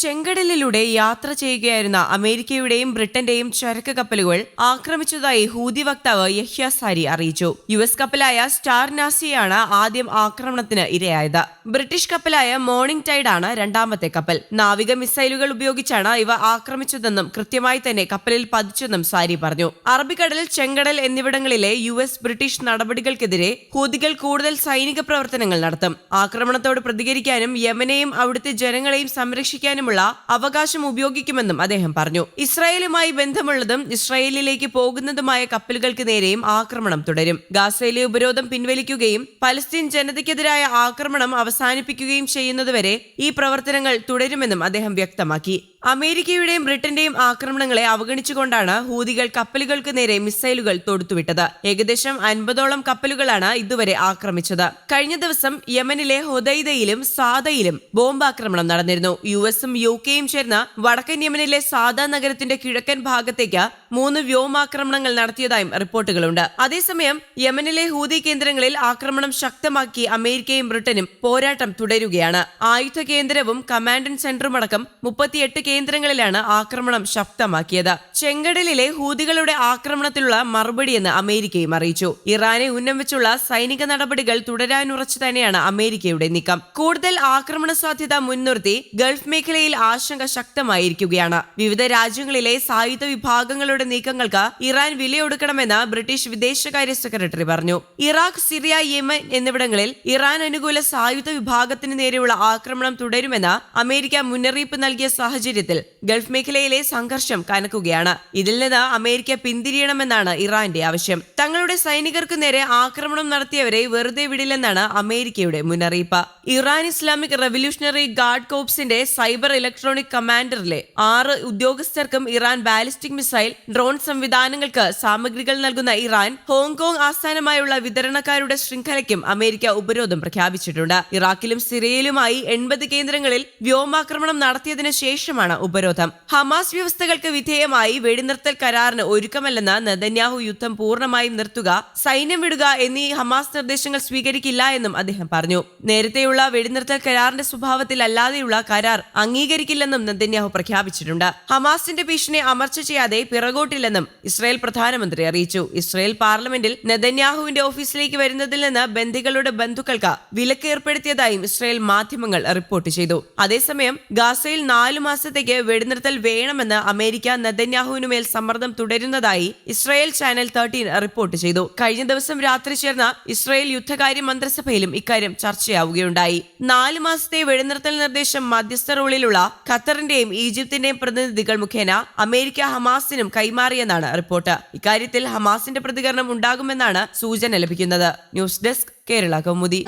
ചെങ്കടലിലൂടെ യാത്ര ചെയ്യുകയായിരുന്ന അമേരിക്കയുടെയും ബ്രിട്ടന്റെയും ചരക്ക് കപ്പലുകൾ ആക്രമിച്ചതായി ഹൂതി വക്താവ് യഹ്യ സാരി അറിയിച്ചു. യു എസ് കപ്പലായ സ്റ്റാർ നാസിയാണ് ആദ്യം ആക്രമണത്തിന് ഇരയായത്. ബ്രിട്ടീഷ് കപ്പലായ മോർണിംഗ് ടൈഡാണ് രണ്ടാമത്തെ കപ്പൽ. നാവിക മിസൈലുകൾ ഉപയോഗിച്ചാണ് ഇവ ആക്രമിച്ചതെന്നും കൃത്യമായി തന്നെ കപ്പലിൽ പതിച്ചെന്നും സാരി പറഞ്ഞു. അറബിക്കടൽ ചെങ്കടൽ എന്നിവിടങ്ങളിലെ യു എസ് ബ്രിട്ടീഷ് നടപടികൾക്കെതിരെ ഹൂതികൾ കൂടുതൽ സൈനിക പ്രവർത്തനങ്ങൾ നടത്തും. ആക്രമണത്തോട് പ്രതികരിക്കാനും യമനെയും അവിടുത്തെ ജനങ്ങളെയും സംരക്ഷിക്കാനുമുള്ള അവകാശം ഉപയോഗിക്കുമെന്നും അദ്ദേഹം പറഞ്ഞു. ഇസ്രായേലുമായി ബന്ധമുള്ളതും ഇസ്രായേലിലേക്ക് പോകുന്നതുമായ കപ്പലുകൾക്ക് നേരെയും ആക്രമണം തുടരും. ഗാസയിലെ ഉപരോധം പിൻവലിക്കുകയും പലസ്തീൻ ജനതയ്ക്കെതിരായ ആക്രമണം അവസാനിപ്പിക്കുകയും ചെയ്യുന്നതുവരെ ഈ പ്രവർത്തനങ്ങൾ തുടരുമെന്നും അദ്ദേഹം വ്യക്തമാക്കി. അമേരിക്കയുടെയും ബ്രിട്ടന്റെയും ആക്രമണങ്ങളെ അവഗണിച്ചുകൊണ്ടാണ് ഹൂതികൾ കപ്പലുകൾക്ക് നേരെ മിസൈലുകൾ തൊടുത്തുവിട്ടത്. ഏകദേശം അൻപതോളം കപ്പലുകളാണ് ഇതുവരെ ആക്രമിച്ചത്. കഴിഞ്ഞ ദിവസം യമനിലെ ഹൊദൈദയിലും സാദയിലും ബോംബാക്രമണം നടന്നിരുന്നു. യു എസും യു കെയും ചേർന്ന് വടക്കൻ യമനിലെ സാദ നഗരത്തിന്റെ കിഴക്കൻ ഭാഗത്തേക്ക് മൂന്ന് വ്യോമാക്രമണങ്ങൾ നടത്തിയതായും റിപ്പോർട്ടുകളുണ്ട്. അതേസമയം യമനിലെ ഹൂതി കേന്ദ്രങ്ങളിൽ ആക്രമണം ശക്തമാക്കി അമേരിക്കയും ബ്രിട്ടനും പോരാട്ടം തുടരുകയാണ്. ആയുധ കേന്ദ്രവും കമാൻഡ് സെന്ററും അടക്കം മുപ്പത്തിയെട്ട് കേന്ദ്രങ്ങളിലാണ് ആക്രമണം ശക്തമാക്കിയത്. ചെങ്കടലിലെ ഹൂതികളുടെ ആക്രമണത്തിലുള്ള മറുപടിയെന്ന് അമേരിക്കയും അറിയിച്ചു. ഇറാനെ ഉന്നം വെച്ചുള്ള സൈനിക നടപടികൾ തുടരാനുറച്ചു തന്നെയാണ് അമേരിക്കയുടെ നീക്കം. കൂടുതൽ ആക്രമണ സാധ്യത മുൻനിർത്തി ഗൾഫ് മേഖലയിൽ ആശങ്ക ശക്തമായിരിക്കുകയാണ്. വിവിധ രാജ്യങ്ങളിലെ സായുധ വിഭാഗങ്ങളുടെ നീക്കങ്ങൾക്ക് ഇറാൻ വിലയൊടുക്കണമെന്ന് ബ്രിട്ടീഷ് വിദേശകാര്യ സെക്രട്ടറി പറഞ്ഞു. ഇറാഖ് സിറിയ യമൻ എന്നിവിടങ്ങളിൽ ഇറാൻ അനുകൂല സായുധ വിഭാഗത്തിന് നേരെയുള്ള ആക്രമണം തുടരുമെന്ന് അമേരിക്ക മുന്നറിയിപ്പ് നൽകിയ സാഹചര്യത്തിൽ ഗൾഫ് മേഖലയിലെ സംഘർഷം കനക്കുകയാണ്. ഇതിൽ നിന്ന് അമേരിക്ക പിന്തിരിയണമെന്നാണ് ഇറാന്റെ ആവശ്യം. തങ്ങളുടെ സൈനികർക്ക് നേരെ ആക്രമണം നടത്തിയവരെ വെറുതെ വിടില്ലെന്നാണ് അമേരിക്കയുടെ മുന്നറിയിപ്പ്. ഇറാൻ ഇസ്ലാമിക് റവല്യൂഷണറി ഗാർഡ് കോപ്സിന്റെ സൈബർ ഇലക്ട്രോണിക് കമാൻഡറിലെ ആറ് ഉദ്യോഗസ്ഥർക്കും ഇറാൻ ബാലിസ്റ്റിക് മിസൈൽ ഡ്രോൺ സംവിധാനങ്ങൾക്ക് സാമഗ്രികൾ നൽകുന്ന ഇറാൻ ഹോങ്കോങ് ആസ്ഥാനമായുള്ള വിതരണക്കാരുടെ ശൃംഖലയ്ക്കും അമേരിക്ക ഉപരോധം പ്രഖ്യാപിച്ചിട്ടുണ്ട്. ഇറാഖിലും സിറിയയിലുമായി എൺപത് കേന്ദ്രങ്ങളിൽ വ്യോമാക്രമണം നടത്തിയതിനു ശേഷമാണ് ഉപരോധം. ഹമാസ് വ്യവസ്ഥകൾക്ക് വിധേയമായി വെടിനിർത്തൽ കരാറിന് ഒരുക്കമല്ലെന്ന് നെതന്യാഹു യുദ്ധം പൂർണമായും നിർത്തുക സൈന്യം വിടുക എന്നീ ഹമാസ് നിർദ്ദേശങ്ങൾ സ്വീകരിക്കില്ല എന്നും അദ്ദേഹം പറഞ്ഞു. നേരത്തെയുള്ള വെടിനിർത്തൽ കരാറിന്റെ സ്വഭാവത്തിൽ അല്ലാതെയുള്ള കരാർ അംഗീകരിക്കില്ലെന്നും നെതന്യാഹു പ്രഖ്യാപിച്ചിട്ടുണ്ട്. ഹമാസിന്റെ ഭീഷണി അമർച്ച ചെയ്യാതെ പിറകോട്ടില്ലെന്നും ഇസ്രായേൽ പ്രധാനമന്ത്രി അറിയിച്ചു. ഇസ്രായേൽ പാർലമെന്റിൽ നെതന്യാഹുവിന്റെ ഓഫീസിലേക്ക് വരുന്നതിൽ നിന്ന് ബന്ദികളുടെ ബന്ധുക്കൾക്ക് വിലക്ക് ഏർപ്പെടുത്തിയതായും ഇസ്രായേൽ മാധ്യമങ്ങൾ റിപ്പോർട്ട് ചെയ്തു. അതേസമയം ഗാസയിൽ നാലു മാസത്തേക്ക് വെടിനിർത്തൽ വേണമെന്ന് അമേരിക്ക നെതന്യാഹുവിനുമേൽ സമ്മർദ്ദം തുടരുന്നതായി ഇസ്രായേൽ ചാനൽ തേർട്ടീൻ റിപ്പോർട്ട് ചെയ്തു. കഴിഞ്ഞ ദിവസം രാത്രി ചേർന്ന ഇസ്രായേൽ യുദ്ധകാര്യ മന്ത്രിസഭയിലും ഇക്കാര്യം ചർച്ചയാവുകയുണ്ടായി. നാല് മാസത്തെ വെടിനിർത്തൽ നിർദ്ദേശം മധ്യസ്ഥ റോളിലുള്ള ഖത്തറിന്റെയും ഈജിപ്തിന്റെയും പ്രതിനിധികൾ മുഖേന അമേരിക്ക ഹമാസിനും കൈമാറിയെന്നാണ് റിപ്പോർട്ട്. ഇക്കാര്യത്തിൽ ഹമാസിന്റെ പ്രതികരണം ഉണ്ടാകുമെന്നാണ് സൂചന ലഭിക്കുന്നത്. News desk Kerala Kaumudi.